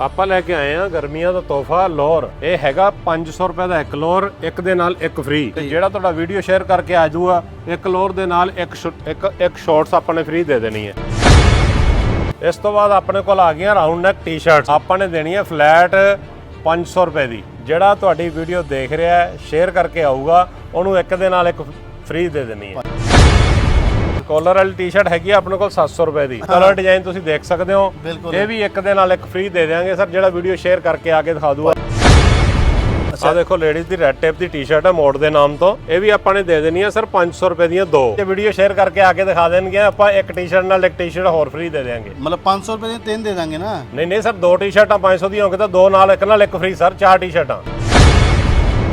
ਆਪਾਂ ਲੈ ਕੇ ਆਏ ਆ ਗਰਮੀਆਂ ਦਾ ਤੋਹਫਾ ਲੋਰ ਇਹ ਹੈਗਾ 500 ਰੁਪਏ ਦਾ ਇੱਕ ਲੋਰ ਇੱਕ ਦੇ ਨਾਲ ਇੱਕ ਫ੍ਰੀ ਤੇ ਜਿਹੜਾ ਤੁਹਾਡਾ ਵੀਡੀਓ ਸ਼ੇਅਰ ਕਰਕੇ ਆ ਜਾਊਗਾ, ਇੱਕ ਲੋਰ ਦੇ ਨਾਲ ਇੱਕ ਸ਼ੁ- ਇੱਕ ਇੱਕ ਸ਼ਾਰਟਸ ਆਪਾਂ ਨੇ ਫ੍ਰੀ ਦੇ ਦੇਣੀ ਹੈ। ਇਸ ਤੋਂ ਬਾਅਦ ਆਪਣੇ ਕੋਲ ਆ ਗਈਆਂ ਰਾਉਂਡ ਨੈਕ ਟੀ-ਸ਼ਰਟਸ ਆਪਾਂ ਨੇ ਦੇਣੀ ਹੈ ਫਲੈਟ 500 ਰੁਪਏ ਦੀ। ਜਿਹੜਾ ਤੁਹਾਡੀ ਵੀਡੀਓ ਦੇਖ ਰਿਹਾ ਹੈ ਸ਼ੇਅਰ ਕਰਕੇ ਆਊਗਾ, ਉਹਨੂੰ ਇੱਕ ਦੇ ਨਾਲ ਇੱਕ ਫ੍ਰੀ ਦੇ ਦੇਣੀ ਹੈ। ਕਾਲਰ ਵਾਲੀ ਟੀ-ਸ਼ਰਟ ਹੈਗੀ ਆ ਆਪਣੇ ਕੋਲ 700 ਰੁਪਏ ਦੀ। ਕਲਰ ਡਿਜ਼ਾਈਨ ਤੁਸੀਂ ਦੇਖ ਸਕਦੇ ਹੋ। ਬਿਲਕੁਲ। ਇਹ ਵੀ ਇੱਕ ਦੇ ਨਾਲ ਇੱਕ ਫ੍ਰੀ ਦੇ ਦੇਵਾਂਗੇ ਸਰ ਜਿਹੜਾ ਵੀਡੀਓ ਸ਼ੇਅਰ ਕਰਕੇ ਆ ਕੇ ਦਿਖਾ ਦੂਗਾ। ਆ ਦੇਖੋ ਲੇਡੀਜ਼ ਦੀ ਰੈਡ ਟੇਪ ਦੀ ਟੀ-ਸ਼ਰਟ ਹੈ ਮੋਡ ਦੇ ਨਾਮ ਤੋਂ। ਇਹ ਵੀ ਆਪਾਂ ਨੇ ਦੇ ਦੇਣੀ ਹੈ ਸਰ 500 ਰੁਪਏ ਦੀਆਂ ਦੋ। ਤੇ ਵੀਡੀਓ ਸ਼ੇਅਰ ਕਰਕੇ ਆ ਕੇ ਦਿਖਾ ਦੇਣਗੇ ਆਪਾਂ ਇੱਕ ਟੀ-ਸ਼ਰਟ ਨਾਲ ਇੱਕ ਟੀ-ਸ਼ਰਟ ਹੋਰ ਫ੍ਰੀ ਦੇ ਦੇਵਾਂਗੇ ਮਤਲਬ 500 ਰੁਪਏ ਦੇ ਤਿੰਨ ਦੇ ਦਾਂਗੇ ਨਾ। ਨਹੀਂ ਨਹੀਂ ਸਰ ਦੋ ਟੀ-ਸ਼ਰਟਾਂ 500 ਦੀਆਂ ਹੋਣਗੇ ਤਾਂ ਦੋ ਨਾਲ ਇੱਕ ਨਾਲ ਇੱਕ ਫ੍ਰੀ ਸਰ ਚਾਰ ਟੀ-ਸ਼ਰਟਾਂ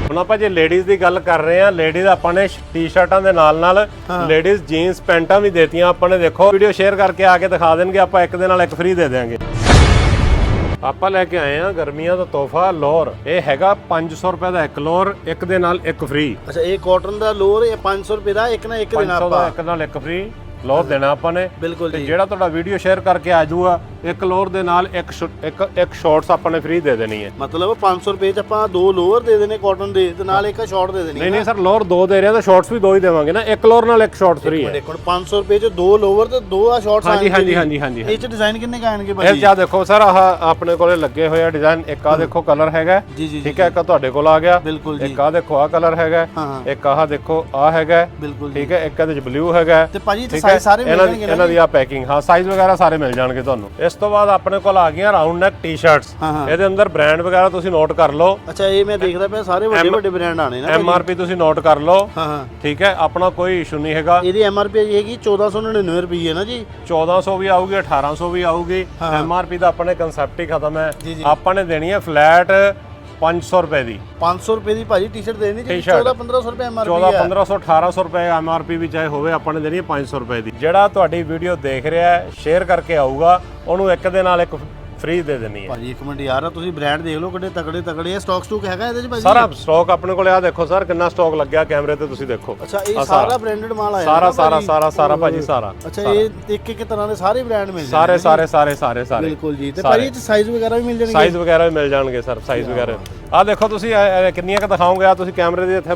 ਹੁਣ ਆਪਾਂ ਜੇ ਲੇਡੀਜ਼ ਦੀ ਗੱਲ ਕਰ ਰਹੇ ਹਾਂ ਲੇਡੀਜ਼ ਆਪਾਂ ਨੇ ਟੀ-ਸ਼ਰਟਾਂ ਦੇ ਨਾਲ ਨਾਲ ਲੇਡੀਜ਼ ਜੀਨਸ ਪੈਂਟਾਂ ਵੀ ਦੇਤੀਆਂ ਆਪਾਂ ਨੇ ਦੇਖੋ ਵੀਡੀਓ ਸ਼ੇਅਰ ਕਰਕੇ ਆ ਕੇ ਦਿਖਾ ਦੇਣਗੇ ਆਪਾਂ ਇੱਕ ਦੇ ਨਾਲ ਇੱਕ ਫ੍ਰੀ ਦੇ ਦੇਵਾਂਗੇ ਆਪਾਂ ਲੈ ਕੇ ਆਏ ਹਾਂ ਗਰਮੀਆਂ ਦਾ ਤੋਹਫਾ ਲੋਰ ਇਹ ਹੈਗਾ 500 ਰੁਪਏ ਦਾ ਇੱਕ ਲੋਰ ਇੱਕ ਦੇ ਨਾਲ ਇੱਕ ਫ੍ਰੀ ਅੱਛਾ ਇਹ ਕਾਟਨ ਦਾ ਲੋਰ ਇਹ 500 ਰੁਪਏ ਦਾ ਇੱਕ ਨਾ ਇੱਕ ਦੇਣਾ 500 ਦਾ ਇੱਕ ਨਾਲ ਇੱਕ ਫ੍ਰੀ ਲੋਰ ਦੇਣਾ ਆਪਾਂ ਨੇ। ਬਿਲਕੁਲ ਤੇ ਜੀ। ਜਿਹੜਾ ਤੁਹਾਡਾ ਵੀਡੀਓ ਸ਼ੇਅਰ ਕਰਕੇ ਆ ਜਾਊਗਾ ਇੱਕ ਲੋਰ ਦੇ ਨਾਲ ਇੱਕ ਇੱਕ ਇੱਕ ਸ਼ਾਰਟਸ ਆਪਾਂ ਨੇ ਫ੍ਰੀ ਦੇ ਦੇਣੀ ਹੈ। ਮਤਲਬ 500 ਰੁਪਏ ਚ ਆਪਾਂ ਦੋ ਲੋਅਰ ਦੇ ਦੇਣੇ ਕਾਟਨ ਦੇ ਤੇ ਨਾਲ ਇੱਕ ਸ਼ਾਰਟ ਦੇ ਦੇਣੀ ਨਹੀਂ ਨਹੀਂ ਸਰ ਲੋਰ ਦੋ ਦੇ ਰਹੇ ਆ ਤਾਂ ਸ਼ਾਰਟਸ ਵੀ ਦੋ ਹੀ ਦੇਵਾਂਗੇ ਨਾ। ਇੱਕ ਲੋਰ ਨਾਲ ਇੱਕ ਸ਼ਾਰਟ ਫ੍ਰੀ ਹੈ। ਦੇਖੋ 500 ਰੁਪਏ ਚ ਦੋ ਲੋਅਰ ਤੇ ਦੋ ਆ ਸ਼ਾਰਟਸ ਹਾਂਜੀ ਹਾਂਜੀ ਹਾਂਜੀ ਹਾਂਜੀ ਇਹ ਚ ਡਿਜ਼ਾਈਨ ਕਿੰਨੇ ਕੁ ਆਣਗੇ ਇਹ ਭਾਜੀ ਜਾ ਦੇਖੋ ਸਰ ਆਹ ਆਪਣੇ ਕੋਲੇ ਲੱਗੇ ਹੋਏ ਆ ਡਿਜ਼ਾਈਨ ਇੱਕ ਆ ਦੇਖੋ ਕਲਰ ਹੈਗਾ। ਠੀਕ ਹੈ ਇੱਕ ਤੁਹਾਡੇ ਕੋਲ ਆ ਗਿਆ। ਇੱਕ ਆ ਦੇਖੋ ਆ ਕਲਰ ਹੈਗਾ। ਇੱਕ ਆਹ ਦੇਖੋ ਆ ਹੈਗਾ। ਠੀਕ ਹੈ ਇੱਕ ਇਹਦੇ ਚ ਬਲੂ ਹੈਗਾ। ਤੇ ਭਾਜੀ ਸਾਈਜ਼ ਸਾਰੇ ਮਿਲ ਜਾਣਗੇ ਇਹਨਾਂ ਦੀ ਆ ਪੈਕਿੰਗ ਹਾਂ ਸਾਈਜ਼ ਵਗੈਰਾ ਸਾਰੇ ਮਿਲ ਜਾਣਗੇ ਤੁਹਾਨੂੰ। ਇਸ ਤੋਂ ਬਾਅਦ ਆਪਣੇ ਕੋਲ ਆ ਗਈਆਂ ਰਾਉਂਡ ਨੈਕ ਟੀ-ਸ਼ਰਟਸ। ਇਹਦੇ ਅੰਦਰ ਬ੍ਰਾਂਡ ਵਗੈਰਾ ਤੁਸੀਂ ਨੋਟ ਕਰ ਲਓ। ਅੱਛਾ ਇਹ ਮੈਂ ਦੇਖਦਾ ਪਿਆ ਸਾਰੇ ਵੱਡੇ ਵੱਡੇ ਬ੍ਰਾਂਡ ਆਣੇ ਨਾ ਐਮ ਆਰ ਪੀ ਤੁਸੀਂ ਨੋਟ ਕਰ ਲਓ। ਠੀਕ ਹੈ ਆਪਣਾ ਕੋਈ ਇਸ਼ੂ ਨਹੀਂ ਹੈਗਾ। ਇਹਦੀ ਐਮ ਆਰ ਪੀ ਹੈਗੀ 1499 ਰੁਪਏ ਨਾ ਜੀ। 1400 ਵੀ ਆਊਗੀ 1800 ਵੀ ਆਊਗੀ। ਐਮ ਆਰ ਪੀ ਦਾ ਆਪਣੇ ਕੰਸੈਪਟ ਹੀ ਖਤਮ ਹੈ। ਆਪਾਂ ਨੇ ਦੇਣੀ ਹੈ ਫਲੈਟ 500 ਰੁਪਏ ਦੀ। 500 ਰੁਪਏ ਦੀ ਭਾਜੀ ਟੀ-ਸ਼ਰਟ ਦੇਣੀ ਜੀ T-shirt। 14 1500 ਰੁਪਏ ਐਮ ਆਰ 14 ਪੀ ਹੈ 1500 1800 ਰੁਪਏ ਐਮ ਆਰ ਪੀ ਵੀ ਚਾਹੇ ਹੋਵੇ ਆਪਾਂ ਨੇ ਦੇਣੀ ਹੈ 500 ਰੁਪਏ ਦੀ। ਜਿਹੜਾ ਤੁਹਾਡੀ ਵੀਡੀਓ ਦੇਖ ਰਿਹਾ ਹੈ ਸ਼ੇਅਰ ਕਰਕੇ ਆਊਗਾ ਉਹਨੂੰ ਇੱਕ ਦੇ ਨਾਲ ਇੱਕ ਫ੍ਰੀ ਦੇ ਦੇਣੀ ਹੈ। ਭਾਜੀ ਇੱਕ ਮਿੰਟ ਯਾਰ ਆਹ ਤੁਸੀਂ ਬ੍ਰਾਂਡ ਦੇਖ ਲਓ ਕਿੱਡੇ ਤਕੜੇ ਤਕੜੇ ਆ। ਸਟਾਕ ਸਟੂਕ ਹੈਗਾ ਇਹਦੇ ਚ ਭਾਜੀ? ਸਾਰਾ ਸਟਾਕ ਆਪਣੇ ਕੋਲ ਆ ਦੇਖੋ ਸਰ ਕਿੰਨਾ ਸਟਾਕ ਲੱਗਿਆ ਕੈਮਰੇ ਤੇ ਤੁਸੀਂ ਦੇਖੋ। ਅੱਛਾ ਇਹ ਸਾਰਾ ਬ੍ਰਾਂਡਡ ਮਾਲ ਆਇਆ ਸਾਰਾ ਨਾ ਸਾਰਾ? ਸਾਰਾ ਸਾਰਾ ਭਾਜੀ ਸਾਰਾ। ਅੱਛਾ ਇਹ ਇੱਕ ਇੱਕ ਤਰ੍ਹਾਂ ਦੇ ਸਾਰੇ ਬ੍ਰਾਂਡ ਮਿਲ ਸਾਰੇ ਜਾਣਗੇ। ਸਾਰੇ ਸਾਰੇ ਸਾਰੇ ਸਾਰੇ। ਬਿਲਕੁਲ ਜੀ। ਤੇ ਸਾਰੇ। ਭਾਜੀ ਇਹ ਚ ਸਾਈਜ਼ ਵਗੈਰਾ ਵੀ ਮਿਲ ਜਾਣਗੇ? ਸਾਈਜ਼ ਵਗੈਰਾ ਵੀ ਮਿਲ ਜਾਣਗੇ ਸਰ ਸਾਈਜ਼ ਵਗੈਰਾ। ਆ ਦੇਖੋ ਤੁਸੀਂ ਕਿੰਨੀਆਂ ਕ ਦਿਖਾਓਗੇ? ਆ ਤੁਸੀਂ ਕੈਮਰੇ ਦੇ ਇੱਥੇ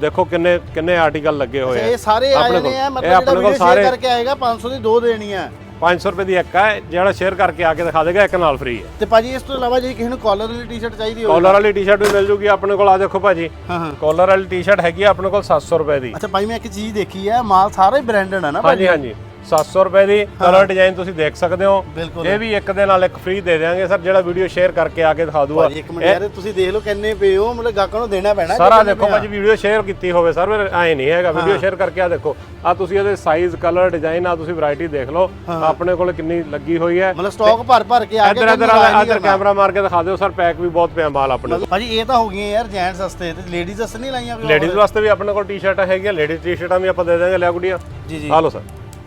ਦੇਖੋ ਕਿੰਨੇ ਕਿੰਨੇ ਆਰਟੀਕਲ ਲੱਗੇ ਹੋਏ ਆ। ਇਹ ਸਾਰੇ ਆ ਆਪਣੇ ਜਾਣੇ ਕੋਲ- ਆ ਇਹ ਮਤਲਬ ਜਿਹੜਾ ਵੀਡੀਓ ਸਾਰੇ- ਸ਼ੇਅਰ ਕਰਕੇ ਆਏਗਾ 500 ਦੀ ਦੋ ਦੇਣੀ ਆ 500 ਰੁਪਏ ਦੀ ਇੱਕ ਹੈ ਜਿਹੜਾ ਸ਼ੇਅਰ ਕਰਕੇ ਆ ਕੇ ਦਿਖਾ ਦੇਗਾ ਇੱਕ ਨਾਲ ਫ੍ਰੀ ਹੈ। ਤੇ ਭਾਜੀ ਇਸ ਤੋਂ ਇਲਾਵਾ ਜੇ ਕਿਸੇ ਨੂੰ ਕਾਲਰ ਵਾਲੀ ਟੀ-ਸ਼ਰਟ ਚਾਹੀਦੀ ਹੋਵੇ ਕਾਲਰ ਵਾਲੀ ਟੀ-ਸ਼ਰਟ ਵੀ ਮਿਲ ਜੂਗੀ ਆਪਣੇ ਕੋਲ ਆ ਦੇਖੋ ਭਾਜੀ। ਹਾਂ ਹਾਂ। ਕਾਲਰ ਵਾਲੀ ਟੀ-ਸ਼ਰਟ ਹੈਗੀ ਆ ਆਪਣੇ ਕੋਲ 700 ਰੁਪਏ ਦੀ। ਅੱਛਾ ਭਾਈ ਮੈਂ ਇੱਕ ਚੀਜ਼ ਦੇਖੀ ਆ ਮਾਲ ਸਾਰਾ ਹੀ ਬ੍ਰਾਂਡਡ ਆ ਨਾ ਹਾਂਜੀ ਹਾਂਜੀ। 700 ਰੁਪਏ ਦੀ ਕਲਰ ਡਿਜ਼ਾਈਨ ਤੁਸੀਂ ਦੇਖ ਸਕਦੇ ਹੋ। ਬਿਲਕੁਲ। ਇਹ ਵੀ ਇੱਕ ਦੇ ਨਾਲ ਇੱਕ ਫ੍ਰੀ ਦੇ ਦੇਵਾਂਗੇ ਸਰ ਜਿਹੜਾ ਵੀਡੀਓ ਸ਼ੇਅਰ ਕਰਕੇ ਆ ਕੇ ਦਿਖਾ ਦੂਗਾ। ਭਾਜੀ ਇੱਕ ਮਿੰਟ ਯਾਰ ਤੁਸੀਂ ਦੇਖ ਲਓ ਕਿੰਨੇ ਪਏ ਹੋ। ਮਤਲਬ ਗਾਹਕਾਂ ਨੂੰ ਦੇਣਾ ਪੈਣਾ ਸਾਰਾ ਕਿੰਨੇ ਦੇਖੋ ਪਏ ਆ। ਭਾਜੀ ਵੀਡੀਓ ਸ਼ੇਅਰ ਕੀਤੀ ਹੋਵੇ ਸਰ ਫਿਰ ਐ ਨਹੀਂ ਹੈਗਾ। ਵੀਡੀਓ ਸ਼ੇਅਰ ਕਰਕੇ ਆ ਦੇਖੋ। ਆ ਤੁਸੀਂ ਇਹਦੇ ਸਾਈਜ਼ ਕਲਰ ਡਿਜ਼ਾਈਨ ਆ ਤੁਸੀਂ ਵੈਰਾਈਟੀ ਦੇਖ ਲਓ। ਆਪਣੇ ਕੋਲ ਕਿੰਨੀ ਲੱਗੀ ਹੋਈ ਹੈ। ਮਤਲਬ ਸਟਾਕ ਭਰ ਭਰ ਕੇ ਆ ਇੱਧਰ ਇੱਧਰ ਇੱਧਰ ਕੈਮਰਾ ਮਾਰ ਕੇ ਦਿਖਾ ਦਿਓ ਸਰ ਪੈਕ ਵੀ ਬਹੁਤ ਪਿਆ ਮਾਲ ਆਪਣੇ ਕੋਲ। ਭਾਜੀ ਇਹ ਤਾਂ ਹੋ ਗਈਆਂ ਯਾਰ ਜੈਂਟਸ ਵਾਸਤੇ। ਤੇ ਲੇਡੀਜ਼ ਵਾਸਤੇ ਨਹੀਂ ਲਾਈਆਂ ਕੋਈ ਲੇਡੀਜ਼ ਵਾਸਤੇ ਵੀ ਆਪਣੇ ਕੋਲ ਟੀ-ਸ਼ਰਟਾਂ ਹੈਗੀਆਂ ਲੇਡੀਜ਼ ਟੀ-ਸ਼ਰਟਾਂ ਵੀ ਆਪਾਂ ਦੇ ਦਾਂਗੇ ਲਿਆ ਗੁੱਡੀਆਂ। ਜੀ ਜੀ। ਆ ਲਓ ਸਰ।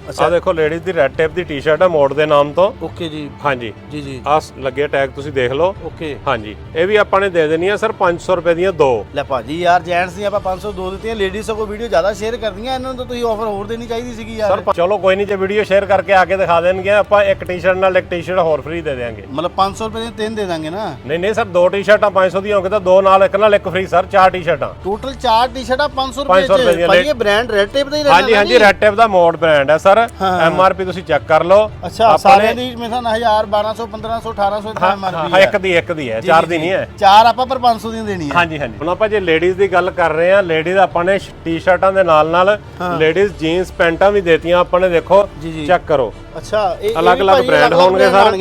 ਆ ਦੇਖੋ ਲੇਡੀਜ਼ ਦੀ ਰੈਡ ਟੇਪ ਦੀ ਟੀ-ਸ਼ਰਟ ਹੈ ਮੋਡ ਦੇ ਨਾਮ ਤੋਂ। ਓਕੇ ਜੀ। ਹਾਂਜੀ। ਜੀ ਜੀ। ਆ ਲੱਗੇ ਟੈਗ ਤੁਸੀਂ ਦੇਖ ਲਓ। ਓਕੇ। ਹਾਂਜੀ। ਇਹ ਵੀ ਆਪਾਂ ਨੇ ਦੇ ਦੇਣੀ ਆ ਸਰ 500 ਰੁਪਏ ਦੀਆਂ ਦੋ। ਲੈ ਭਾਜੀ ਯਾਰ ਜੈਂਟਸ ਦੀ ਆਪਾਂ 502 ਦਿੱਤੀਆਂ ਲੇਡੀਜ਼ ਸਗੋਂ ਵੀਡੀਓ ਜ਼ਿਆਦਾ ਸ਼ੇਅਰ ਕਰਦੀਆਂ ਇਹਨਾਂ ਨੂੰ ਤਾਂ ਤੁਸੀਂ ਆਫਰ ਹੋਰ ਦੇਣੀ ਚਾਹੀਦੀ ਸੀਗੀ ਯਾਰ। ਸਰ ਚਲੋ ਕੋਈ ਨਹੀਂ ਜੇ ਵੀਡੀਓ ਸ਼ੇਅਰ ਕਰਕੇ ਆ ਕੇ ਦਿਖਾ ਦੇਣਗੇ ਆਪਾਂ ਇੱਕ ਟੀ-ਸ਼ਰਟ ਨਾਲ ਇੱਕ ਟੀ-ਸ਼ਰਟ ਹੋਰ ਫ੍ਰੀ ਦੇ ਦੇਵਾਂਗੇ ਮਤਲਬ 500 ਰੁਪਏ ਦੇ ਤਿੰਨ ਦੇ ਦਾਂਗੇ ਨਾ? ਨਹੀਂ ਨਹੀਂ ਸਰ ਦੋ ਟੀ-ਸ਼ਰਟਾਂ 500 ਦੀਆਂ ਹੋਣਗੇ ਤਾਂ ਦੋ ਨਾਲ ਇੱਕ ਨਾਲ ਇੱਕ ਫ੍ਰੀ ਸਰ ਚਾਰ ਟੀ-ਸ਼ਰਟਾਂ ਟੋਟਲ 4 ਟੀ-ਸ਼ਰਟਾਂ 500 ਰੁਪਏ 500 ਚ। ਦੀਆਂ ਭਾਜੀ ਇਹ ਬ੍ਰਾਂਡ ਰੈਡ ਟੇਪ ਦਾ ਹੀ ਰਹਿਣਾ ਹਾਂਜੀ ਹਾਂਜੀ ਰੈਡ ਟੇਪ ਦਾ ਮੋਡ ਬ੍ਰਾਂਡ ਹੈ ਸਰ। ਐਮ ਆਰ ਪੀ ਤੁਸੀਂ ਚੈੱਕ ਕਰ ਲਓ। ਅੱਛਾ ਨੇ- ਦੀ ਮੇਰੇ ਨਾਲ 1000 1200 1500 1800 ਇਤਨਾ ਐਮਆਰਪੀ ਹਾਂ ਇੱਕ ਦੀ ਇੱਕ ਦੀ ਹੈ ਚਾਰ ਦੀ ਨਹੀਂ ਹੈ। ਚਾਰ ਆਪਾਂ ਪਰ 500 ਦੀਆਂ ਦੇਣੀ ਹੈ ਹਾਂਜੀ ਹਾਂਜੀ। ਹੁਣ ਆਪਾਂ ਜੇ ਲੇਡੀਜ਼ ਦੀ ਗੱਲ ਕਰ ਰਹੇ ਹਾਂ ਲੇਡੀਜ਼ ਆਪਾਂ ਨੇ ਟੀ-ਸ਼ਰਟਾਂ ਦੇ ਨਾਲ ਨਾਲ ਲੇਡੀਜ਼ ਜੀਨਸ ਪੈਂਟਾਂ ਵੀ ਦੇਤੀਆਂ ਆਪਾਂ ਨੇ ਦੇਖੋ। ਚੈੱਕ ਕਰੋ। ਅੱਛਾ ਇਹ ਅਲੱਗ-ਅਲੱਗ ਅਲੱਗ-ਅਲੱਗ ਹੋਣਗੇ ਸਰ।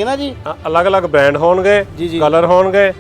ਅਲੱਗ-ਅਲੱਗ ਬ੍ਰਾਂਡ ਹੋਣਗੇ। ਕਲਰ ਹੋਣਗੇ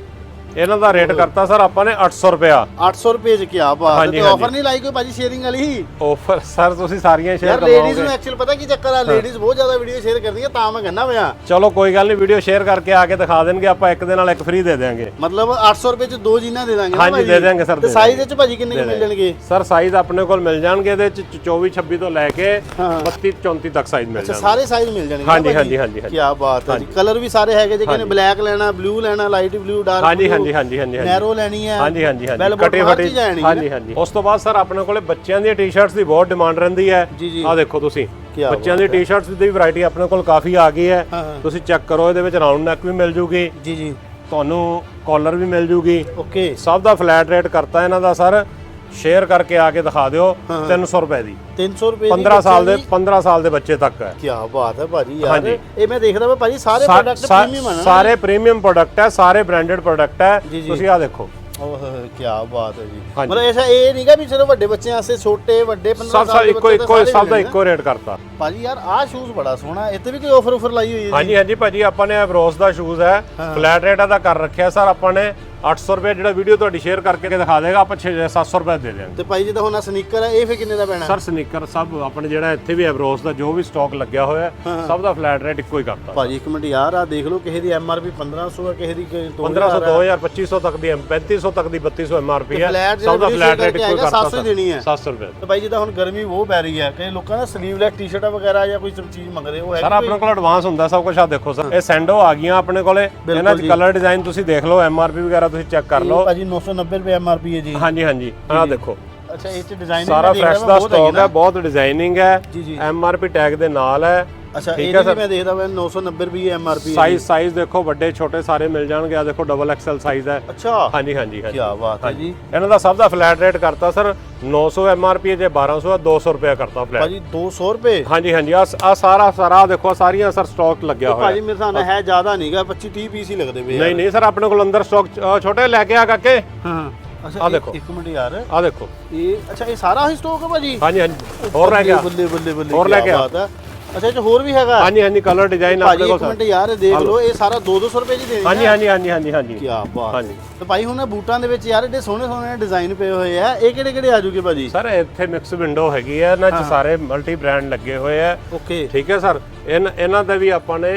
ਇਹਨਾਂ ਦਾ ਰੇਟ ਕਰਤਾ ਸਰ ਆਪਾਂ ਨੇ 800 ਰੁਪਿਆ 800 ਰੁਪਏ ਚ ਕੀ ਬਾਤ ਹੈ ਹਾਂਜੀ, ਤੇ। ਆਫਰ ਨਹੀਂ ਲਾਈ ਕੋਈ ਭਾਜੀ ਸ਼ੇਅਰਿੰਗ ਵਾਲੀ? ਆਫਰ ਸਰ ਤੁਸੀਂ ਸਾਰੀਆਂ ਸ਼ੇਅਰ ਯਾਰ ਲੇਡੀਜ਼ ਨੂੰ ਕਰਵਾਓਗੇ ਐਕਚੁਅਲ ਪਤਾ ਕੀ ਚੱਕਰ ਆ ਲੇਡੀਜ਼ ਬਹੁਤ ਜ਼ਿਆਦਾ ਵੀਡੀਓ ਸ਼ੇਅਰ ਕਰਦੀਆਂ ਤਾਂ ਮੈਂ ਕਹਿੰਦਾ ਪਿਆ। ਚਲੋ ਕੋਈ ਗੱਲ ਨਹੀਂ ਵੀਡੀਓ ਸ਼ੇਅਰ ਕਰਕੇ ਆ ਕੇ ਦਿਖਾ ਦੇਣਗੇ ਆਪਾਂ ਇੱਕ ਦੇ ਨਾਲ ਇੱਕ ਫ੍ਰੀ ਦੇ ਦੇਵਾਂਗੇ ਮਤਲਬ 800 ਰੁਪਏ ਚ ਦੋ ਜੀਨਾਂ ਦੇ ਦਾਂਗੇ ਹਾਂਜੀ? ਦੇ ਦਿਆਂਗੇ ਸਰ, ਤੇ ਸਾਈਜ਼ ਵਿੱਚ ਭਾਜੀ ਕਿੰਨੇ ਮਿਲ ਜਾਣਗੇ? ਸਰ ਸਾਈਜ਼ ਆਪਣੇ ਕੋਲ ਮਿਲ ਜਾਣਗੇ ਇਹਦੇ ਚ 24 26 ਤੋਂ ਲੈ ਕੇ ਹਾਂ। 32 34 ਤੱਕ ਸਾਈਜ਼ ਮਿਲ ਅੱਛਾ ਜਾਣਗੇ। ਸਾਰੇ ਸਾਈਜ਼ ਮਿਲ ਜਾਣਗੇ ਹਾਂਜੀ, ਹਾਂਜੀ, ਹਾਂਜੀ, ਹਾਂਜੀ। ਕੀ ਬਾਤ ਹੈ ਜੀ। ਕਲਰ ਵੀ ਸਾਰੇ ਹੈਗੇ ਜੇ ਕਿਨੇ ਬਲੈਕ ਲੈਣਾ ਬਲੂ ਲੈਣਾ ਲਾਈਟ ਬਲੂ ਡਾਰਕ ਹਾਂਜੀ ਹਾਂਜੀ। ਹਾਂਜੀ ਹਾਂਜੀ ਹਾਂਜੀ ਨੈਰੋ ਲੈਣੀ ਹੈ ਹਾਂਜੀ ਹਾਂਜੀ ਹਾਂਜੀ। ਕਟੇ ਫਟੇ ਹਾਂਜੀ ਹਾਂਜੀ। ਉਸ ਤੋਂ ਬਾਅਦ ਸਰ ਆਪਣੇ ਕੋਲੇ ਬੱਚਿਆਂ ਦੀਆਂ ਟੀ-ਸ਼ਰਟਸ ਦੀ ਬਹੁਤ ਡਿਮਾਂਡ ਰਹਿੰਦੀ ਹੈ। ਆ ਦੇਖੋ ਤੁਸੀਂ। ਬੱਚਿਆਂ ਦੀ ਟੀ-ਸ਼ਰਟਸ ਦੀ ਵੈਰਾਈਟੀ ਆਪਣੇ ਕੋਲ ਕਾਫੀ ਆ ਗਈ ਹਾਂ। ਤੁਸੀਂ ਚੈੱਕ ਕਰੋ ਇਹਦੇ ਵਿੱਚ ਰਾਉਂਡ ਨੈਕ ਵੀ ਮਿਲ ਜੂਗੀ। ਜੀ ਜੀ। ਤੁਹਾਨੂੰ ਕਾਲਰ ਵੀ ਮਿਲ ਜੂਗੀ। ਓਕੇ ਸਭ ਦਾ ਫਲੈਟ ਰੇਟ ਕਰਤਾ ਇਹਨਾਂ ਦਾ ਸਰ। ਸ਼ੇਅਰ ਕਰਕੇ ਆ ਕੇ ਦਿਖਾ ਦਿਓ 300 ਰੁਪਏ ਦੀ। 300 ਰੁਪਏ 15 ਸਾਲ ਦੇ 15 ਸਾਲ ਦੇ ਬੱਚੇ ਤੱਕ ਹੈ। ਕੀ ਬਾਤ ਹੈ ਭਾਜੀ ਯਾਰ। ਇਹ ਮੈਂ ਦੇਖਦਾ ਵਾ ਭਾਜੀ ਸਾਰੇ ਪ੍ਰੋਡਕਟ ਪ੍ਰੀਮੀਅਮ ਹਨ ਸਾਰੇ ਪ੍ਰੀਮੀਅਮ ਪ੍ਰੋਡਕਟ ਹੈ ਸਾਰੇ ਬ੍ਰਾਂਡਡ ਪ੍ਰੋਡਕਟ ਹੈ। ਤੁਸੀਂ ਆ ਦੇਖੋ। ਓਹ ਕੀ ਬਾਤ ਹੈ ਜੀ। ਮਤਲਬ ਐਸਾ ਇਹ ਨਹੀਂਗਾ ਵੀ ਚਲੋ ਵੱਡੇ ਬੱਚਿਆਂ ਵਾਸਤੇ ਛੋਟੇ ਵੱਡੇ 15 ਸਭ ਸਾਲ ਸਭ ਦੇ ਇੱਕੋ ਇੱਕੋ ਸਭ ਦਾ ਇੱਕੋ ਰੇਟ ਕਰਤਾ। ਭਾਜੀ ਯਾਰ ਆਹ ਸ਼ੂਜ਼ ਬੜਾ ਸੋਹਣਾ ਇੱਥੇ ਵੀ ਕੋਈ ਆਫਰ ਆਫਰ ਲਾਈ ਹੋਈ ਹੈ ਜੀ? ਹਾਂਜੀ ਹਾਂਜੀ ਭਾਜੀ ਆਪਾਂ ਨੇ ਐਵਰੋਸ ਦਾ ਸ਼ੂਜ਼ ਹੈ। ਫਲੈਟ ਰੇਟ ਦਾ ਕਰ ਰੱਖਿਆ ਸਰ ਆਪਾਂ ਨੇ 800 ਰੁਪਏ ਜਿਹੜਾ ਵੀਡੀਓ ਤੁਹਾਡੀ ਸ਼ੇਅਰ ਕਰਕੇ ਦਿਖਾ ਦੇਗਾ ਆਪਾਂ 6 700 ਰੁਪਏ ਦੇ ਦਿਆਂਗੇ। ਤੇ ਭਾਈ ਜਿੱਦਾਂ ਹੁਣ ਆ ਸਨੀਕਰ ਹੈ ਇਹ ਫੇ ਕਿੰਨੇ ਦਾ ਪੈਣਾ? ਸਰ ਸਨੀਕਰ ਸਭ ਆਪਣੇ ਜਿਹੜਾ ਇੱਥੇ ਵੀ ਐਵਰੋਸ ਦਾ ਜੋ ਵੀ ਸਟਾਕ ਲੱਗਿਆ ਹੋਇਆ ਹੈ, ਸਭ ਦਾ ਫਲੈਟ ਰੇਟ ਇੱਕੋ ਹੀ ਕਰਤਾ। ਭਾਜੀ ਇੱਕ ਮਿੰਟ ਯਾਰ ਆ ਦੇਖ ਲਓ ਕਿਸੇ ਦੀ ਐਮਆਰਪੀ 1500 ਹੈ ਕਿਸੇ ਦੀ 1500 2000 2500 ਤੱਕ ਦੀ 3500 ਤੱਕ ਦੀ 3200 ਐਮਆਰਪੀ ਹੈ flat ਸਭ ਦਾ ਜਿਹੜਾ ਰੇਟ ਇੱਕੋ ਹੀ ਕਰਤਾ ਆਏਗਾ, 700 ਹੀ ਦੇਣੀ ਹੈ। 700 ਰੁਪਏ। ਤੇ ਭਾਈ ਜਿੱਦਾਂ ਹੁਣ ਗਰਮੀ ਬਹੁਤ ਪੈ ਰਹੀ ਹੈ ਕਈ ਲੋਕਾਂ ਨੇ ਸਲੀਵਲੈਸ ਟੀ-ਸ਼ਰਟਾਂ ਵਗੈਰਾ ਜਾਂ ਕੋਈ ਸਭ ਚੀਜ਼ ਮੰਗਦੇ ਉਹ ਹੈ ਸਰ ਆਪਣੇ ਕੋਲ ਐਡਵਾਂਸ ਹੁੰਦਾ ਸਭ ਕੁਝ ਆ ਦੇਖੋ ਸਰ। ਇਹ ਸੈਂਡੋ ਆ ਗਈਆਂ ਆਪਣੇ ਕੋਲੇ ਇਹਨਾਂ 'ਚ ਕਲਰ ਡਿਜ਼ਾਈਨ ਤੁਸੀਂ ਦੇਖ ਲਓ ਐਮਆਰਪੀ ਵਗੈਰਾ ਤੁਸੀਂ ਚੈੱਕ ਕਰ ਲਓ। ਭਾਜੀ 990 ਰੁਪਏ ਐਮਆਰਪੀ ਹੈ ਜੀ। ਹਾਂਜੀ ਹਾਂਜੀ। ਆਹ ਦੇਖੋ। ਅੱਛਾ ਇਹ ਚ ਡਿਜ਼ਾਈਨ ਸਾਰਾ ਫਰੈਸ਼ ਦਾ ਸਟਾਕ ਹੈ ਬਹੁਤ ਡਿਜ਼ਾਈਨਿੰਗ ਹੈ। ਜੀ, ਜੀ। ਐਮਆਰਪੀ ਟੈਗ ਦੇ ਨਾਲ ਹੈ। ਅੱਛਾ ਠੀਕ ਇਹ ਹੈ ਵੀ ਮੈਂ ਦੇਖਦਾ ਮੈਂ 990 ਰੁਪਏ ਐਮਆਰਪੀ ਹੈ ਸਾਈਜ਼ ਸਾਈਜ਼ ਦੇਖੋ ਵੱਡੇ ਛੋਟੇ ਸਾਰੇ ਮਿਲ ਜਾਣਗੇ। ਆ ਦੇਖੋ ਡਬਲ ਐਕਸਲ ਸਾਈਜ਼ ਹੈ। ਅੱਛਾ। ਹਾਂਜੀ ਹਾਂਜੀ ਕੀ ਹਾਂਜੀ ਬਾਤ ਹੈ ਜੀ। ਇਹਨਾਂ ਦਾ ਸਭ ਦਾ ਫਲੈਟ ਰੇਟ ਕਰਤਾ ਸਰ 900 ਐਮਆਰਪੀ ਜੇ 1200 ਹੈ 200 ਰੁਪਏ ਕਰਤਾ ਫਲੈਟ ਭਾਜੀ 200 ਰੁਪਏ? ਹਾਂਜੀ ਹਾਂਜੀ। ਆ ਆ ਸਾਰਾ ਸਾਰਾ ਆਹ ਦੇਖੋ ਆਹ ਸਾਰੀਆਂ ਸਰ ਸਟਾਕ ਲੱਗਿਆ ਹੋਇਆ। ਭਾਜੀ ਮੇਰੇ ਸਾਹਮਣੇ ਹੈ ਜ਼ਿਆਦਾ ਨਹੀਂਗਾ 25 30 ਪੀਸ ਹੀ ਲੱਗਦੇ ਪਏ ਨਹੀਂ ਨਹੀਂ ਸਰ ਆਪਣੇ ਕੋਲ ਅੰਦਰ ਸਟਾਕ ਛੋਟੇ ਲੈ ਕੇ ਆ ਕਾਕੇ। ਹਾਂ ਅੱਛਾ ਦੇਖੋ। ਇੱਕ ਮਿੰਟ ਯਾਰ। ਆ ਦੇਖੋ। ਇਹ ਅੱਛਾ ਇਹ ਸਾਰਾ ਹੀ ਸਟਾਕ ਹੈ ਭਾਜੀ? ਹਾਂਜੀ ਹਾਂਜੀ। ਹੋਰ ਲੈ ਗਿਆ ਬੱਲੇ ਬੱਲੇ ਬੱਲੇ ਹੋਰ ਲੈ ਕੇ ਆ। ਬਾਤ ਹੈ। ਅੱਛਾ ਇਹ ਚ ਹੋਰ ਵੀ ਹੈਗਾ? ਹਾਂਜੀ ਹਾਂਜੀ ਕਲਰ ਡਿਜ਼ਾਈਨ ਭਾਜੀ ਆਪਣੇ ਕੋਲ ਇੱਕ ਮਿੰਟ ਯਾਰ ਇਹ ਦੇਖ ਲਓ ਇਹ ਸਾਰਾ 2-200 ਰੁਪਏ ਜੀ ਦੇ ਦੇਣਾ ਹਾਂਜੀ ਹਾਂਜੀ ਹਾਂਜੀ ਹਾਂਜੀ ਹਾਂਜੀ। ਕੀ ਬਾਤ। ਹਾਂਜੀ। ਤੇ ਭਾਈ ਹੁਣ ਇਹ ਬੂਟਾਂ ਦੇ ਵਿੱਚ ਯਾਰ ਏਡੇ ਸੋਹਣੇ ਸੋਹਣੇ ਡਿਜ਼ਾਈਨ ਪਏ ਹੋਏ ਆ। ਇਹ ਕਿਹੜੇ ਕਿਹੜੇ ਆ ਜੂਗੇ ਭਾਜੀ? ਸਰ ਇੱਥੇ ਮਿਕਸ ਵਿੰਡੋ ਹੈਗੀ ਹੈ ਇਹਨਾਂ 'ਚ ਸਾਰੇ ਮਲਟੀ ਬ੍ਰਾਂਡ ਲੱਗੇ ਹੋਏ ਆ। ਓਕੇ। ਠੀਕ ਹੈ ਸਰ। ਇਹਨਾਂ ਦਾ ਵੀ ਆਪਾਂ ਨੇ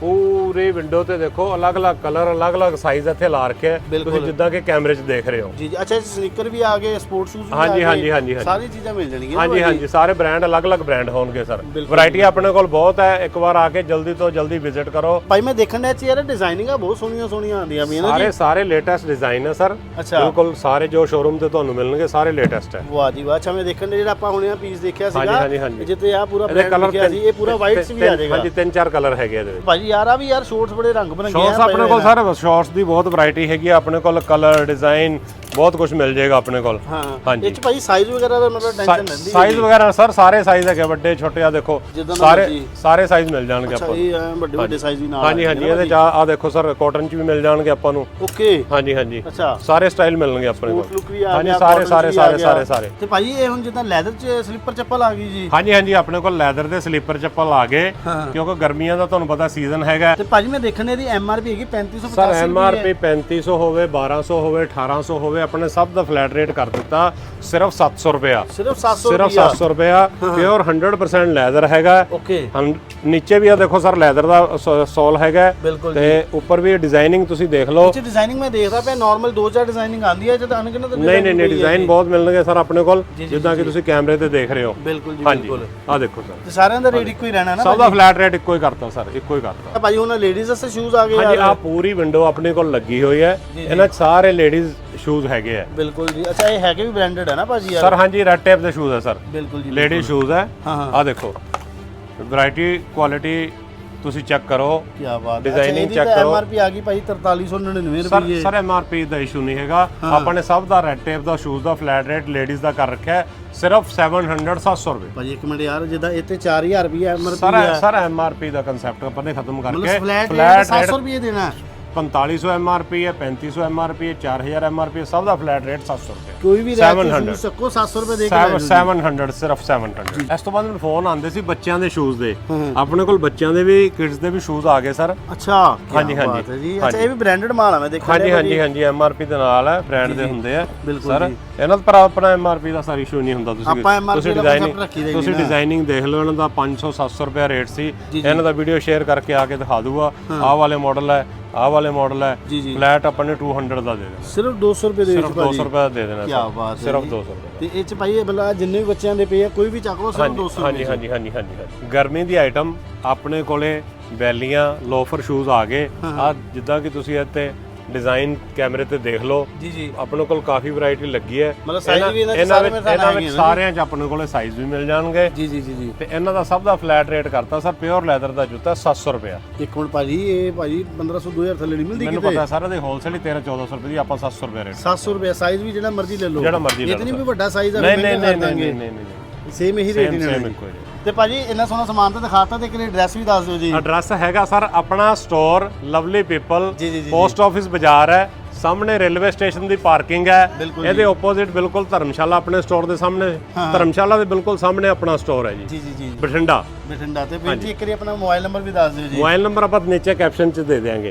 ਪੂਰੇ ਵਿੰਡੋ ਤੇ ਦੇਖੋ ਅਲੱਗ-ਅਲੱਗ ਕਲਰ ਅਲੱਗ-ਅਲੱਗ ਸਾਈਜ਼ ਇੱਥੇ ਲਾ ਰੱਖੇ ਆ ਬਿਲਕੁਲ। ਤੁਸੀਂ ਜਿੱਦਾਂ ਕਿ ਕੈਮਰੇ 'ਚ ਦੇਖ ਰਹੇ ਹੋ। ਜੀ ਜੀ। ਅੱਛਾ ਸਨੀਕਰ ਵੀ ਆ ਗਏ ਸਪੋਰਟ ਸ਼ੂਜ਼ ਵੀ ਹਾਂਜੀ, ਆ ਗਏ। ਹਾਂਜੀ, ਹਾਂਜੀ, ਹਾਂਜੀ। ਸਾਰੀ ਚੀਜ਼ਾਂ ਮਿਲ ਜਾਣਗੀਆਂ ਹਾਂਜੀ? ਹਾਂਜੀ ਸਾਰੇ ਬ੍ਰਾਂਡ ਅਲੱਗ-ਅਲੱਗ ਬ੍ਰਾਂਡ ਹੋਣਗੇ ਸਰ ਬਿਲਕੁਲ ਵੈਰਾਈਟੀ ਆਪਣੇ ਕੋਲ ਬਹੁਤ ਹੈ। ਇੱਕ ਵਾਰ ਆ ਕੇ ਜਲਦੀ ਤੋਂ ਜਲਦੀ ਵਿਜ਼ਿਟ ਕਰੋ। ਭਾਈ ਮੈਂ ਦੇਖਣ ਦਾ ਚ ਯਾਰ ਡਿਜ਼ਾਈਨਿੰਗਾਂ ਬਹੁਤ ਸੋਹਣੀਆਂ ਸੋਹਣੀਆਂ ਆਉਂਦੀਆਂ ਪਈਆਂ ਨਾ ਸਾਰੇ ਸਾਰੇ ਲੇਟੈਸਟ ਡਿਜ਼ਾਈਨ ਹੈ ਸਰ ਅੱਛਾ। ਬਿਲਕੁਲ ਸਾਰੇ ਜੋ ਸ਼ੋਰੂਮ ਤੇ ਤੁਹਾਨੂੰ ਮਿਲਣਗੇ ਸਾਰੇ ਲੇਟੈਸਟ ਹੈ। ਵਾਹ ਜੀ ਵਾਹ। ਅੱਛਾ ਮੈਂ ਦੇਖਣ ਦਾ ਜਿਹੜਾ ਆਪਾਂ ਹੁਣੇ ਆ ਪੀਸ ਦੇਖਿਆ ਹਾਂਜੀ, ਸੀਗਾ। ਹਾਂਜੀ, ਹਾਂਜੀ। ਜਿੱਤੇ ਆ ਪੂਰਾ ਇਹਦੇ ਬ੍ਰਾਂਡ ਕਲਰ ਲਿਖਿਆ ਸੀ ਇਹ ਪੂਰਾ ਵਾਈਟ ਵੀ ਆ ਜਾਏਗਾ। ਹਾਂਜੀ ਤਿੰਨ ਚਾਰ ਕਲਰ ਹੈਗੇ ਇਹਦੇ ਵਿੱਚ। ਭਾਜੀ ਯਾਰ ਆ ਵੀ ਯਾਰ ਸ਼ੋਰਟਸ ਬੜੇ ਰੰਗ ਬਰੰਗੇ ਸ਼ਾਰਟਸ ਆਪਣੇ ਕੋਲ ਸਰ ਸ਼ਾਰਟਸ ਦੀ ਬਹੁਤ ਵੈਰਾਈਟੀ ਹੈਗੀ ਆ ਆਪਣੇ ਕੋਲ ਕਲਰ ਡਿਜ਼ਾਈਨ ਬਹੁਤ ਕੁਝ ਮਿਲ ਜਾਏਗਾ ਆਪਣੇ ਕੋਲ। ਹਾਂ ਹਾਂਜੀ। ਇਹ ਚ ਭਾਈ ਸਾਈਜ਼ ਵਗੈਰਾ ਦਾ ਮਤਲਬ ਟੈਨਸ਼ਨ ਰਹਿੰਦੀ ਸਾਈਜ਼ ਵਗੈਰਾ ਸਰ ਸਾਰੇ ਸਾਈਜ਼ ਹੈਗੇ ਵੱਡੇ ਛੋਟੇ ਆ ਦੇਖੋ ਸਾਰੇ। ਸਾਰੇ ਸਾਈਜ਼ ਮਿਲ ਜਾਣਗੇ ਆਪਾਂ ਨੂੰ ਇਹ ਵੱਡੇ ਵੱਡੇ ਸਾਈਜ਼ ਵੀ ਨਾਲ ਹਾਂਜੀ ਹਾਂਜੀ ਇਹਦੇ ਚ ਆ ਦੇਖੋ ਸਰ ਕਾਟਨ ਚ ਵੀ ਮਿਲ ਜਾਣਗੇ ਆਪਾਂ ਨੂੰ। ਓਕੇ। ਹਾਂਜੀ ਹਾਂਜੀ। ਅੱਛਾ। ਸਾਰੇ ਸਟਾਈਲ ਮਿਲਣਗੇ ਆਪਣੇ ਕੋਲ। ਲੁੱਕ ਵੀ ਆ ਹਾਂਜੀ ਸਾਰੇ ਸਾਰੇ ਸਾਰੇ। ਸਾਰੇ ਸਾਰੇ। ਤੇ ਭਾਜੀ ਇਹ ਹੁਣ ਜਿੱਦਾਂ ਲੈਦਰ ਚ ਸਲੀਪਰ ਚੱਪਲ ਆ ਗਈ ਜੀ? ਹਾਂਜੀ ਹਾਂਜੀ ਆਪਣੇ ਕੋਲ ਲੈਦਰ ਦੇ ਸਲੀਪਰ ਚੱਪਲ ਆ ਗਏ ਕਿਉਂਕਿ ਗਰਮੀਆਂ ਦਾ ਤੁਹਾਨੂੰ ਪਤਾ ਸੀਜ਼ਨ ਹੈਗਾ। ਤੇ ਭਾਜੀ ਮੈਂ ਦੇਖਣ ਦੀ ਐਮ ਆਰ ਪੀ ਹੈਗੀ 3550 ਸਰ ਐਮ ਆਰ ਪੀ 3500 ਹੋਵੇ 1200 ਹੋਵੇ 1800 ਹੋਵੇ ਆਪਣੇ ਸਭ ਦਾ ਫਲੈਟ ਰੇਟ ਕਰ ਦਿੱਤਾ ਸਿਰਫ 700 ਰੁਪਿਆ ਸਿਰਫ 700 ਸਿਰਫ 700 ਰੁਪਿਆ ਪਿਓਰ 100% ਲੈਦਰ ਹੈਗਾ। ਓਕੇ ਨੀਚੇ ਵੀ ਆ ਦੇਖੋ ਸਰ ਲੈਦਰ ਦਾ ਸੋਲ ਹੈਗਾ। ਤੇ ਉੱਪਰ ਵੀ ਡਿਜ਼ਾਈਨਿੰਗ ਤੁਸੀਂ ਦੇਖ ਲਓ। ਇਹ ਡਿਜ਼ਾਈਨਿੰਗ ਮੈਂ ਦੇਖਦਾ ਪਿਆ ਨਾਰਮਲ ਦੋ ਚਾਰ ਡਿਜ਼ਾਈਨਿੰਗ ਆਂਦੀ ਹੈ ਜਦ ਅਨਗਿਨਤ ਨਹੀਂ ਨਹੀਂ ਨਹੀਂ ਡਿਜ਼ਾਈਨ ਬਹੁਤ ਮਿਲਣਗੇ ਸਰ ਆਪਣੇ ਕੋਲ ਜਿੱਦਾਂ ਕਿ ਤੁਸੀਂ ਕੈਮਰੇ ਤੇ ਦੇਖ ਰਹੇ ਹੋ। ਬਿਲਕੁਲ ਜੀ ਬਿਲਕੁਲ। ਆ ਦੇਖੋ ਸਰ। ਤੇ ਸਾਰਿਆਂ ਦਾ ਰੇਟ ਇੱਕੋ ਹੀ ਰਹਿਣਾ ਨਾ ਸਭ ਦਾ ਫਲੈਟ ਰੇਟ ਇੱਕੋ ਹੀ ਕਰਤਾ ਸਰ ਇੱਕੋ ਹੀ ਕਰਤਾ। ਭਾਜੀ ਉਹਨਾਂ ਲੇਡੀਜ਼ ਵਾਸਤੇ ਸ਼ੂਜ਼ ਆ ਗਏ ਹਾਂਜੀ ਆ ਪੂਰੀ ਵਿੰਡੋ ਆਪਣੇ ਕੋਲ ਲੱਗੀ ਹੋਈ ਹੈ। ਇਹਨਾਂ 'ਚ ਸਾਰੇ ਲੇਡੀਜ਼ ਸ਼ੂਜ਼ ਹੈਗੇ ਆ। ਬਿਲਕੁਲ ਜੀ। ਅੱਛਾ ਇਹ ਹੈਗੇ ਵੀ ਬ੍ਰਾਂਡਡ ਹੈ ਨਾ ਭਾਜੀ ਯਾਰ? ਸਰ ਹਾਂਜੀ ਰੈਡ ਟੇਪ ਦੇ ਸ਼ੂਜ਼ ਹੈ ਸਰ। ਬਿਲਕੁਲ ਜੀ ਲੇਡੀ ਸ਼ੂਜ਼ ਹੈ। ਹਾਂ, ਹਾਂ। ਆ ਦੇਖੋ। ਵੈਰਾਈਟੀ ਕੁਆਲਿਟੀ ਤੁਸੀਂ ਚੈੱਕ ਕਰੋ। ਕੀ ਬਾਤ Designing check ਕਰੋ। ਐਮ ਆਰ ਪੀ ਆ ਗਈ ਭਾਜੀ 4399 ਸਰ ਰੁਪਏ। ਸਰ ਐਮਆਰਪੀ ਦਾ ਇਸ਼ੂ ਨਹੀਂ ਹੈਗਾ। ਆਪਾਂ ਨੇ ਸਭ ਦਾ ਰੈਡ ਟੇਪ ਦਾ ਸ਼ੂਜ਼ ਦਾ ਫਲੈਟ ਰੇਟ ਲੇਡੀਜ਼ ਦਾ ਕਰ ਰੱਖਿਆ ਹੈ। ਸਿਰਫ 700 700 ਰੁਪਏ। ਭਾਜੀ ਇੱਕ ਮਿੰਟ ਯਾਰ ਜਿੱਦਾਂ ਤੇ 4000 ਰੁਪਏ ਐਮ ਆਰ ਸਰ ਹੈ ਸਰ ਐਮਆਰਪੀ ਦਾ ਕਨਸੈਪਟ ਆਪਾਂ ਨੇ ਖਤਮ ਕਰਕੇ ਫਲੈਟ flat ਰੇਟ 700 rate ਰੁਪਏ ਦੇਣਾ 4500 ਐਮਆਰਪੀ ਹੈ 3500 ਐਮਆਰਪੀ ਹੈ 4000 ਐਮਆਰਪੀ ਸਭ ਦਾ ਫਲੈਟ ਰੇਟ 700 ਰੁਪਏ। ਕੋਈ ਵੀ ਰੈਟ 700 ਸ਼ੂਜ਼ ਚੱਕੋ 700 ਰੁਪਏ ਦੇ ਕੇ ਲੈ ਜਾਓ 700 ਸਿਰਫ 700 ਇਸ ਤੋਂ ਬਾਅਦ ਮੈਨੂੰ ਫੋਨ ਆਉਂਦੇ ਸੀ ਬੱਚਿਆਂ ਦੇ ਸ਼ੂਜ਼ ਦੇ। ਆਪਣੇ ਕੋਲ ਬੱਚਿਆਂ ਦੇ ਵੀ ਕਿਡਸ ਦੇ ਵੀ ਸ਼ੂਜ਼ ਆ ਗਏ ਸਰ ਅੱਛਾ ਹਾਂਜੀ, ਹਾਂਜੀ, ਅੱਛਾ ਇਹ ਵੀ ਬ੍ਰਾਂਡਡ ਮਾਲ ਆ ਮੈਂ ਦੇਖਿਆ ਹਾਂਜੀ ਹਾਂਜੀ ਹਾਂਜੀ ਐਮਆਰਪੀ ਦੇ ਨਾਲ ਹੈ ਬ੍ਰਾਂਡ ਦੇ ਹੁੰਦੇ ਆ। ਸਰ। ਇਹਨਾਂ ਦਾ ਪਰ ਆਪਣਾ ਐਮਆਰਪੀ ਦਾ ਸਾਰੀ ਇਸ਼ੂ ਨਹੀਂ ਹੁੰਦਾ ਤੁਸੀਂ ਤੁਸੀਂ ਤੁਸੀਂ। ਡਿਜ਼ਾਈਨਿੰਗ ਦੇਖ ਲਓ ਇਹਨਾਂ ਦਾ 500 700 ਰੁਪਏ ਰੇਟ ਸੀ। ਇਹਨਾਂ ਦਾ ਵੀਡੀਓ ਸ਼ੇਅਰ ਕਰਕੇ ਆ ਕੇ ਦਿਖਾ ਦੂਗਾ। ਆਹ ਵਾਲੇ ਮਾਡਲ ਹੈ। ਆਹ ਵਾਲੇ ਮਾਡਲ ਹੈ ਜੀ, ਜੀ। ਫਲੈਟ ਆਪਾਂ ਨੇ 200 ਦਾ ਦੇ ਦੇਣਾ। ਸਿਰਫ 200 ਰੁਪਏ ਦੇ ਵਿੱਚ ਸਿਰਫ ਭਾਜੀ। 200 ਰੁਪਏ ਦਾ ਦੇ ਦੇਣਾ ਕੀ। ਬਾਤ ਹੈ ਸਿਰਫ ਜੀ। 200 ਰੁਪਏ ਤੇ ਇਹ ਚ ਭਾਈ ਇਹ ਬਲਾ ਜਿੰਨੇ ਵੀ ਬੱਚਿਆਂ ਦੇ ਪਏ ਆ ਕੋਈ ਵੀ ਚੱਕ ਲਓ ਸਿਰਫ 200 ਹਾਂਜੀ ਹਾਂਜੀ ਹਾਂਜੀ ਹਾਂਜੀ ਹਾਂਜੀ। ਗਰਮੀ ਦੀ ਆਈਟਮ ਆਪਣੇ ਕੋਲੇ ਬੈਲੀਆਂ ਲੋਫਰ ਸ਼ੂਜ਼ ਆ ਗਏ। ਆ ਜਿੱਦਾਂ ਕਿ ਤੁਸੀਂ ਇੱਥੇ ਡਿਜ਼ਾਈਨ ਕੈਮਰੇ ਤੇ ਦੇਖ ਲਓ। ਜੀ ਜੀ। ਆਪਣੇ ਕੋਲ ਕਾਫੀ ਵੈਰਾਈਟੀ ਲੱਗੀ ਹੈ। ਮਤਲਬ size ਵੀ ਇਹਨਾਂ 'ਚ ਇਹਨਾਂ ਸਾਰੇ ਵਿੱਚ ਮੇਰੇ ਇਹਨਾਂ ਵਿੱਚ। ਸਾਰਿਆਂ 'ਚ ਆਪਣੇ ਕੋਲੇ ਸਾਈਜ਼ ਵੀ ਮਿਲ ਜਾਣਗੇ। ਜੀ ਜੀ ਜੀ ਜੀ। ਤੇ ਇਹਨਾਂ ਦਾ ਸਭ ਦਾ ਫਲੈਟ ਰੇਟ ਕਰਤਾ ਸਰ ਪਿਓਰ ਲੈਦਰ ਦਾ ਜੁੱਤਾ 700 ਰੁਪਿਆ ਇੱਕ ਮਿੰਟ ਭਾਜੀ ਇਹ ਭਾਜੀ 1500 2000 ਥੱਲੇ ਨਹੀਂ ਮਿਲਦੀ ਮੈਨੂੰ ਕਿਤੇ? ਪਤਾ ਸਾਰਾ ਦੇ ਹੋਲਸੇਲ ਹੀ 13 1400 ਰੁਪਏ ਦੀ ਆਪਾਂ 700 ਰੁਪਏ ਰੇਟ 700 ਰੁਪਏ ਸਾਈਜ਼ ਵੀ ਜਿਹੜਾ ਮਰਜ਼ੀ ਲੈ ਲਓ। ਜਿਹੜਾ ਮਰਜ਼ੀ ਲੈ ਇਹ ਤਾਂ ਨਹੀਂ ਲਓ ਵੀ ਵੱਡਾ ਸਾਈਜ਼ ਆ ਨਹੀਂ ਨਹੀਂ ਨਹੀਂ ਨਹੀਂ ਨਹੀਂ ਨਹੀਂ ਸੇਮ ਇਹੀ ਰੇਟ ਸੇਮ ਨੇ ਸੇਮ ਇੱਕੋ ਹੀ rate। ਤੇ ਭਾਜੀ ਇੰਨਾ ਸੋਹਣਾ ਸਮਾਨ ਤਾਂ ਦਿਖਾਤਾ ਤੇ ਇੱਕ ਐਡਰੈਸ ਵੀ ਦੱਸ ਦਿਓ ਜੀ। ਐਡਰੈਸ ਹੈਗਾ ਸਰ ਆਪਣਾ ਸਟੋਰ ਲਵਲੀ ਪੀਪਲ ਜੀ, ਜੀ, ਜੀ, ਪੋਸਟ ਆਫਿਸ ਬਾਜ਼ਾਰ ਹੈ। ਸਾਹਮਣੇ ਰੇਲਵੇ ਸਟੇਸ਼ਨ ਦੀ ਪਾਰਕਿੰਗ ਹੈ। ਬਿਲਕੁਲ ਇਹਦੇ ਆਪੋਜ਼ਿਟ ਬਿਲਕੁਲ ਧਰਮਸ਼ਾਲਾ ਆਪਣੇ ਸਟੋਰ ਦੇ ਸਾਹਮਣੇ। ਧਰਮਸ਼ਾਲਾ ਦੇ ਬਿਲਕੁਲ ਸਾਹਮਣੇ ਆਪਣਾ ਸਟੋਰ ਹੈ ਜੀ। ਜੀ ਜੀ ਜੀ ਬਠਿੰਡਾ। ਬਠਿੰਡਾ ਤੇ। ਵੀਰ ਜੀ ਇੱਕ ਵਾਰੀ ਆਪਣਾ ਮੋਬਾਈਲ ਨੰਬਰ ਵੀ ਦੱਸ ਦਿਓ ਜੀ। ਮੋਬਾਈਲ ਨੰਬਰ ਆਪਾਂ ਨੀਚੇ ਕੈਪਸ਼ਨ 'ਚ ਦੇ ਦਿਆਂਗੇ।